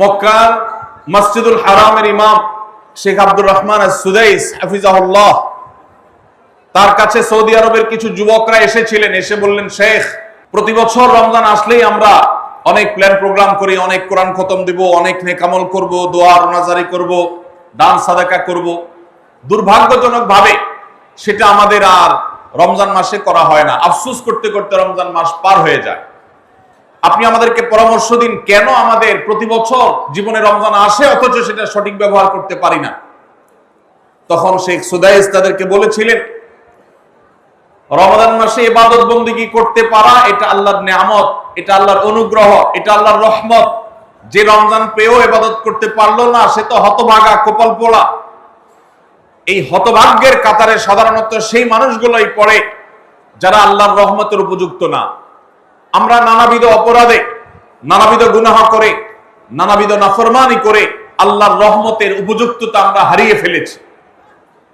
মক্কার মসজিদুল হারামের ইমাম শেখ আব্দুর রহমান সুদাইস হাফিজাহুল্লাহ। তার কাছে সৌদি আরবের কিছু যুবকরা এসেছিলেন, এসে বললেন, শেখ, প্রতি বছর রমজান আসলেই আমরা অনেক প্ল্যান প্রোগ্রাম করি, অনেক কোরআন খতম দিব, অনেক নেকামল করব, দোয়া, রোনাজারি করব, দান, সাদাকা করব। দুর্ভাগ্যজনক ভাবে সেটা আমাদের আর রমজান মাসে করা হয় না। আফসুস করতে করতে রমজান মাস পার হয়ে যায়। আপনি আমাদেরকে পরামর্শ দিন, কেন আমাদের প্রতি বছর জীবনে রমজান আসে, অথচ সেটা সঠিক ব্যবহার করতে পারি না? তখন শেখ সুদাইস তাদেরকে বলেছিলেন রমাদান মাসে ইবাদত বন্দিগি করতে পারা? এটা আল্লাহর নিয়ামত, এটা আল্লাহর অনুগ্রহ, এটা আল্লাহর রহমত। যে রমজান পেয়েও ইবাদত করতে পারল না, সে তো হতভাগা, কপাল পোড়া। এই হতভাগ্যের কাতারে সাধারণত সেই মানুষগুলোই পড়ে যারা আল্লাহর রহমতের উপযুক্ত না। আমরা নানাবিধ অপরাধে, নানাবিধ গুনাহা করে, নানাবিধ নাফরমানি করে আল্লাহর রহমতের উপযুক্ততা আমরা হারিয়ে ফেলেছি।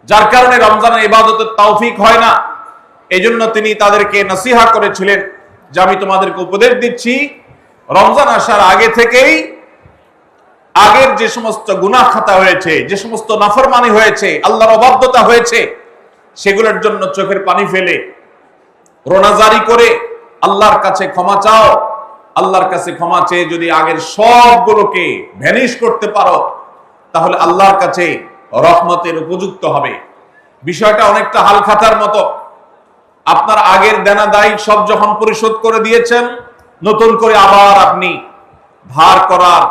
যার কারণে রমজানের ইবাদতের তৌফিক হয় না। এজন্য তিনি তাদেরকে নসিহা করেছিলেন যে আমি তোমাদেরকে উপদেশ দিচ্ছি, রমজান আসার আগে থেকেই আগের যে সমস্ত গুনাহ খাতা হয়েছে, যে সমস্ত নাফরমানি হয়েছে, আল্লাহর অবাধ্যতা হয়েছে, সেগুলোর জন্য চোখের পানি ফেলে রোনাজারি করে আল্লাহর কাছে ক্ষমা চাও। আল্লাহর কাছে ক্ষমা চেয়ে যদি আগের সবগুলোকে ভ্যানিশ করতে পারো, তাহলে আল্লাহর কাছে রহমতের উপযুক্ত হবে। বিষয়টা অনেকটা হাল খাতার মতো। আপনার আগের দেনা দায়ী সব যখন পরিশোধ করে দিয়েছেন, নতুন করে আবার আপনি ধার করার,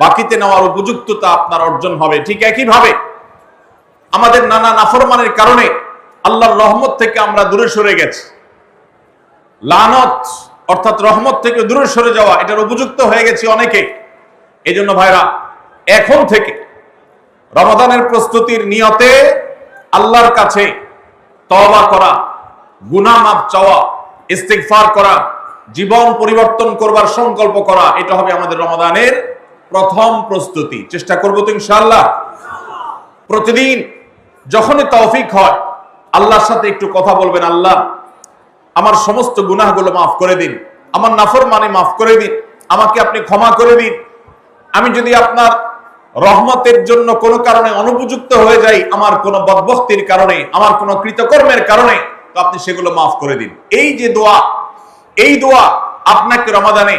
বাকিতে নেওয়ার উপযুক্ততা আপনার অর্জন হবে। ঠিক একইভাবে আমাদের নানা নাফরমানের কারণে আল্লাহর রহমত থেকে আমরা দূরে সরে গেছি। লানত, অর্থাৎ রহমত থেকে দূরে সরে যাওয়া, এটার উপযুক্ত হয়ে গেছি অনেকে। এই জন্য ভাইরা, এখন থেকে রমাদানের প্রস্তুতির নিয়তে আল্লাহর কাছে তওবা করা, গুনাহ মাপ চাওয়া, ইস্তেগফার করা, জীবন পরিবর্তন করবার সংকল্প করা, এটা হবে আমাদের রমাদানের প্রথম প্রস্তুতি। চেষ্টা করব তো ইনশাআল্লাহ। প্রতিদিন যখনই তৌফিক হয়, আল্লাহর সাথে একটু কথা বলবেন, আল্লাহ আমার সমস্ত গুনাহগুলো মাফ করে দিন। আমার নাফর মানে মাফ করে দিন। আমাকে আপনি ক্ষমা করে দিন। আমি যদি আপনার রহমতের জন্য কোনো কারণে অনুপযুক্ত হয়ে যাই, আমার কোনো বদবক্তির কারণে, আমার কোনো কৃতকর্মের কারণে, তো আপনি সেগুলো মাফ করে দিন। এই যে দোয়া, এই দোয়া আপনাকে রমাদানে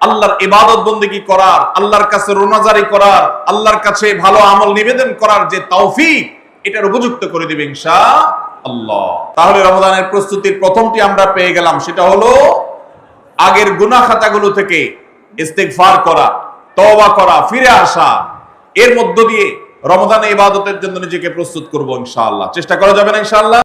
আল্লাহর ইবাদত বন্দেগি করার, আল্লাহর কাছে রোনাজারি করার, আল্লাহর কাছে ভালো আমল নিবেদন করার যে তৌফিক, এটার উপযুক্ত করে দিবে ইনশা আল্লাহ। তাহলে রমাদানের প্রস্তুতির প্রথমটি আমরা পেয়ে গেলাম, সেটা হলো আগের গুনা খাতাগুলো থেকে ইস্তেকফার করা, তওবা করা, ফিরে আসা। এর মধ্য দিয়ে রমজানে ইবাদতের জন্য নিজেকে প্রস্তুত করব ইনশাআল্লাহ। চেষ্টা করা যাবে না ইনশাআল্লাহ?